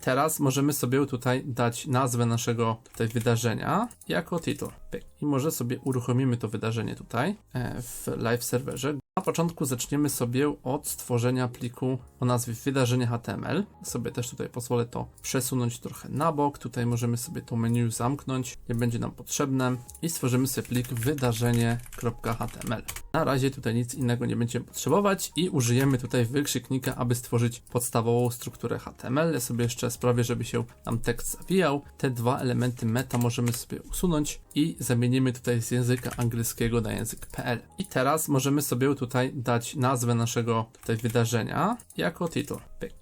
teraz możemy sobie tutaj dać nazwę naszego tutaj wydarzenia jako tytuł. I może sobie uruchomimy to wydarzenie tutaj e, w live serwerze. Na początku zaczniemy sobie od stworzenia pliku o nazwie wydarzenie HTML. Sobie też tutaj pozwolę to przesunąć trochę na bok. Tutaj możemy sobie to menu zamknąć, nie będzie nam potrzebne i stworzymy sobie plik wydarzenie.html. Na razie tutaj nic innego nie będziemy potrzebować i użyjemy tutaj wykrzyknika, aby stworzyć podstawową strukturę HTML. Ja sobie jeszcze sprawię, żeby się nam tekst zawijał. Te dwa elementy meta możemy sobie usunąć i zamienimy tutaj z języka angielskiego na język PL. I teraz możemy sobie tutaj dać nazwę naszego tutaj wydarzenia jako tytuł.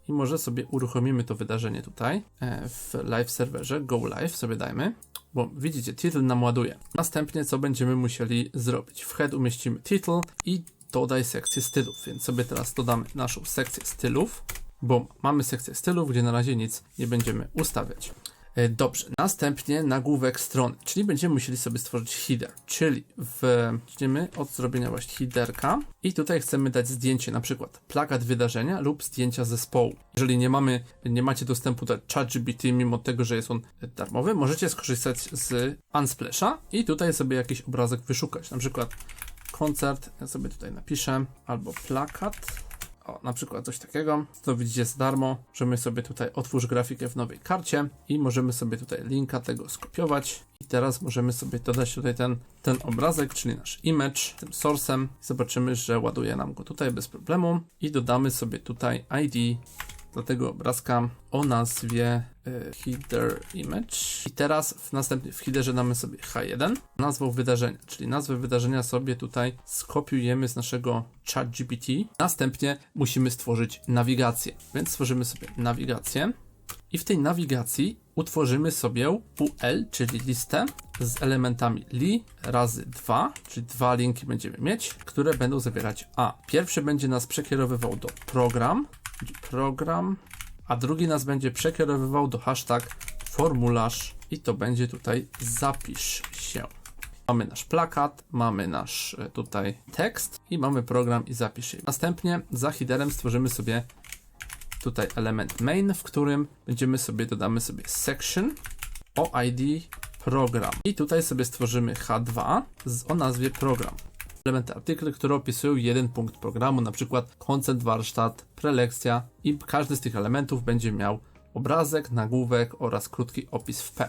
I może sobie uruchomimy to wydarzenie tutaj e, w live serwerze. Go live sobie dajmy bo widzicie, title nam ładuje. Następnie co będziemy musieli zrobić? W head umieścimy title i dodaj sekcję stylów, więc sobie teraz dodamy naszą sekcję stylów. Bo mamy sekcję stylów, gdzie na razie nic nie będziemy ustawiać. E, Dobrze, następnie nagłówek strony, czyli będziemy musieli sobie stworzyć header, czyli w, zaczniemy od zrobienia właśnie headerka i tutaj chcemy dać zdjęcie, na przykład plakat wydarzenia lub zdjęcia zespołu. Jeżeli nie mamy, nie macie dostępu do ChatGPT, mimo tego, że jest on darmowy, możecie skorzystać z Unsplasha i tutaj sobie jakiś obrazek wyszukać, na przykład koncert, ja sobie tutaj napiszę, albo plakat, o, na przykład coś takiego, to widzicie za darmo. Możemy sobie tutaj otwórz grafikę w nowej karcie i możemy sobie tutaj linka tego skopiować. I teraz możemy sobie dodać tutaj ten, ten obrazek, czyli nasz image, tym source'em. Zobaczymy, że ładuje nam go tutaj bez problemu. I dodamy sobie tutaj ID do tego obrazka o nazwie header image. I teraz w następnie w headerze damy sobie H1, nazwą wydarzenia, czyli nazwę wydarzenia sobie tutaj skopiujemy z naszego chat GPT. Następnie musimy stworzyć nawigację, więc stworzymy sobie nawigację. I w tej nawigacji utworzymy sobie UL, czyli listę z elementami li razy 2, czyli dwa linki będziemy mieć, które będą zawierać A. Pierwszy będzie nas przekierowywał do program, program, a drugi nas będzie przekierowywał do hashtag formularz i to będzie tutaj zapisz się. Mamy nasz plakat, mamy nasz e, tutaj tekst i mamy program i zapisz się. Następnie za headerem stworzymy sobie tutaj element main, w którym będziemy sobie dodamy sobie section o ID program. I tutaj sobie stworzymy H2 z, o nazwie program. Elementy artykle, które opisują jeden punkt programu, na przykład koncept, warsztat, prelekcja i każdy z tych elementów będzie miał obrazek, nagłówek oraz krótki opis w P.